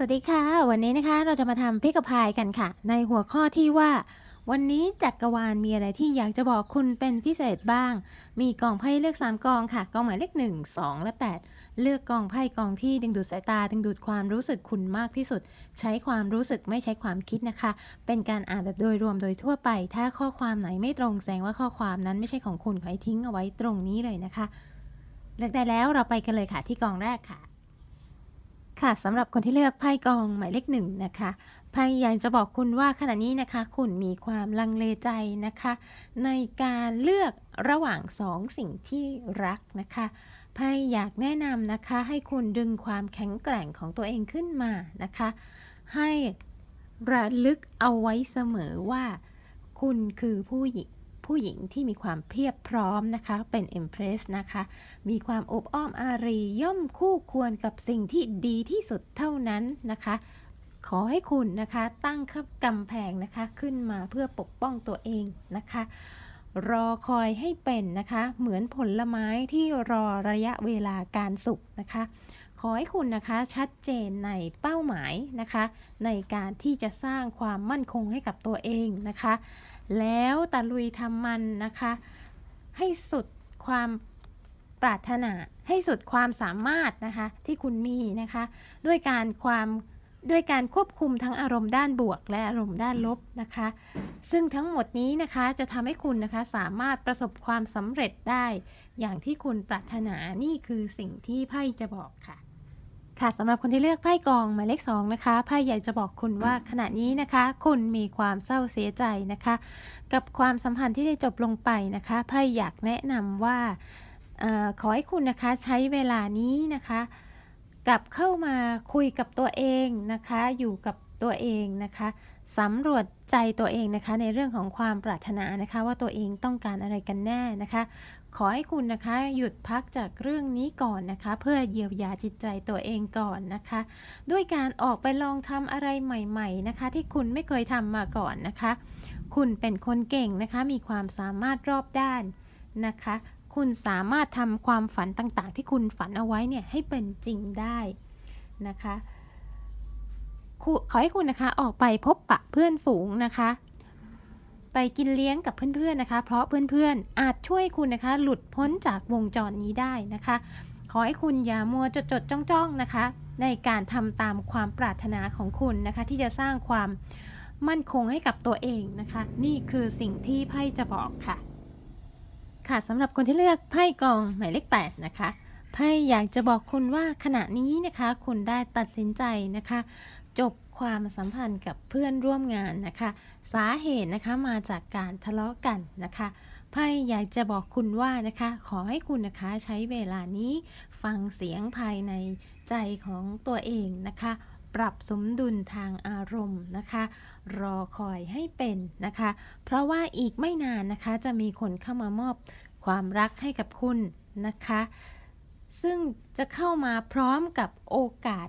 สวัสดีค่ะ วันนี้นะคะเราจะมาทำพิกพายกันค่ะ ในหัวข้อที่ว่า วันนี้จักรวาลมีอะไรที่อยากจะบอกคุณเป็นพิเศษบ้าง มีกองไพ่เลือก 3 กองค่ะ กองหมายเลข1 2 และ 8 เลือกกองไพ่กองที่ดึงดูดสายตา ดึงดูดความรู้สึกคุณมากที่สุด ใช้ความรู้สึกไม่ใช้ความคิดนะคะ เป็นการอ่านแบบโดยรวมโดยทั่วไป ถ้าข้อความไหนไม่ตรงแสดงว่าข้อความนั้นไม่ใช่ของคุณขอให้ทิ้งเอาไว้ตรงนี้เลยนะคะ เลือกได้แล้วเราไปกันเลยค่ะที่กองแรกค่ะ ค่ะสำหรับคนที่เลือกไพ่กองหมายเลขหนึ่งนะคะไพ่อยากจะบอกคุณว่าขณะนี้นะคะ คุณมีความลังเลใจนะคะ ในการเลือกระหว่างสองสิ่งที่รักนะคะไพ่อยากแนะนำนะคะ ให้คุณดึงความแข็งแกร่งของตัวเองขึ้นมานะคะ ให้ระลึกเอาไว้เสมอว่า คุณคือผู้หญิง ผู้หญิงที่มีความเพียบพร้อมนะคะ เป็น Empress นะคะ มีความอบอ้อมอารีย่อมคู่ควรกับสิ่งที่ดีที่สุดเท่านั้นนะคะ ขอให้คุณนะคะตั้งขับกำแพงนะคะขึ้นมาเพื่อปกป้องตัวเองนะคะ รอคอยให้เป็นนะคะ เหมือนผลไม้ที่รอระยะเวลาการสุกนะคะ ขอให้คุณนะคะชัดเจนในเป้าหมายนะคะ ในการที่จะสร้างความมั่นคงให้กับตัวเองนะคะ แล้วตะลุยทำมันนะคะ ให้สุดความปรารถนาให้สุดความสามารถนะคะที่คุณมีนะคะ ด้วยการความด้วยการควบคุมทั้งอารมณ์ด้านบวกและอารมณ์ด้านลบนะคะ ซึ่งทั้งหมดนี้นะคะจะทำให้คุณนะคะสามารถประสบความสำเร็จได้ อย่างที่คุณปรารถนานี่คือสิ่งที่ไพ่จะบอกค่ะ ค่ะสำหรับคนที่เลือกไพ่กองหมายเลขสองนะคะไพ่อยากจะบอกคุณว่าขณะนี้นะคะ คุณมีความเศร้าเสียใจนะคะ กับความสัมพันธ์ที่ได้จบลงไปนะคะไพ่อยากแนะนำว่าเออขอให้คุณนะคะใช้เวลานี้นะคะ กลับเข้ามาคุยกับตัวเองนะคะ อยู่กับตัวเองนะคะ สำรวจใจตัวเองนะคะในเรื่องของความปรารถนานะคะว่าตัวเองต้องการอะไรกันแน่นะคะ ขอให้คุณนะคะหยุดพักจากเรื่องนี้ก่อนนะคะ เพื่อเยียวยาจิตใจตัวเองก่อนนะคะ ด้วยการออกไปลองทำอะไรใหม่ๆนะคะ ที่คุณไม่เคยทำมาก่อนนะคะ คุณเป็นคนเก่งนะคะ มีความสามารถรอบด้านนะคะ คุณสามารถทำความฝันต่างๆ ที่คุณฝันเอาไว้เนี่ยให้เป็นจริงได้นะคะ ขอให้คุณนะคะออกไปพบปะเพื่อนฝูงนะคะ ไปกินเลี้ยงกับเพื่อนๆนะคะ เพราะเพื่อนๆอาจช่วยคุณนะคะ หลุดพ้นจากวงจรนี้ได้นะคะ ขอให้คุณอย่ามัวจดจดจ้องจ้องๆนะคะ ในการทำตามความปรารถนาของคุณนะคะ ที่จะสร้างความมั่นคงให้กับตัวเองนะคะ นี่คือสิ่งที่ไพ่จะบอกค่ะ ค่ะสำหรับคนที่เลือกไพ่กองหมายเลข8นะคะ ไพ่อยากจะบอกคุณว่าขณะนี้นะคะ คุณได้ตัดสินใจนะคะ จบความสัมพันธ์กับเพื่อนร่วมงานนะคะ สาเหตุนะคะมาจากการทะเลาะกันนะคะไพ่อยากจะบอกคุณว่านะคะ ขอให้คุณนะคะใช้เวลานี้ฟังเสียงภายในใจของตัวเองนะคะ ปรับสมดุลทางอารมณ์นะคะ รอคอยให้เป็นนะคะ เพราะว่าอีกไม่นานนะคะจะมีคนเข้ามามอบความรักให้กับคุณนะคะ ซึ่งจะเข้ามาพร้อมกับโอกาส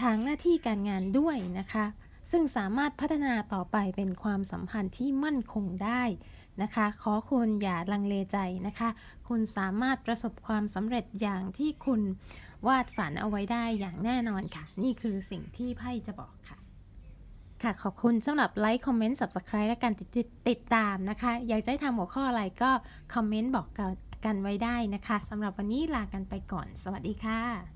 ทางหน้าที่การงานด้วยนะคะ ซึ่งสามารถพัฒนาต่อไปเป็นความสัมพันธ์ที่มั่นคงได้นะคะ ขอคุณอย่าลังเลใจนะคะ คุณสามารถประสบความสำเร็จอย่างที่คุณวาดฝันเอาไว้ได้อย่างแน่นอนค่ะ นี่คือสิ่งที่ไพ่จะบอกค่ะ ค่ะ ขอบคุณสำหรับไลค์คอมเมนต์ subscribe และการติดติดติดตามนะคะ อยากจะให้ทำหัวข้ออะไรก็คอมเมนต์บอกกัน กันไว้ได้นะคะสำหรับวันนี้ลากันไปก่อน สวัสดีค่ะ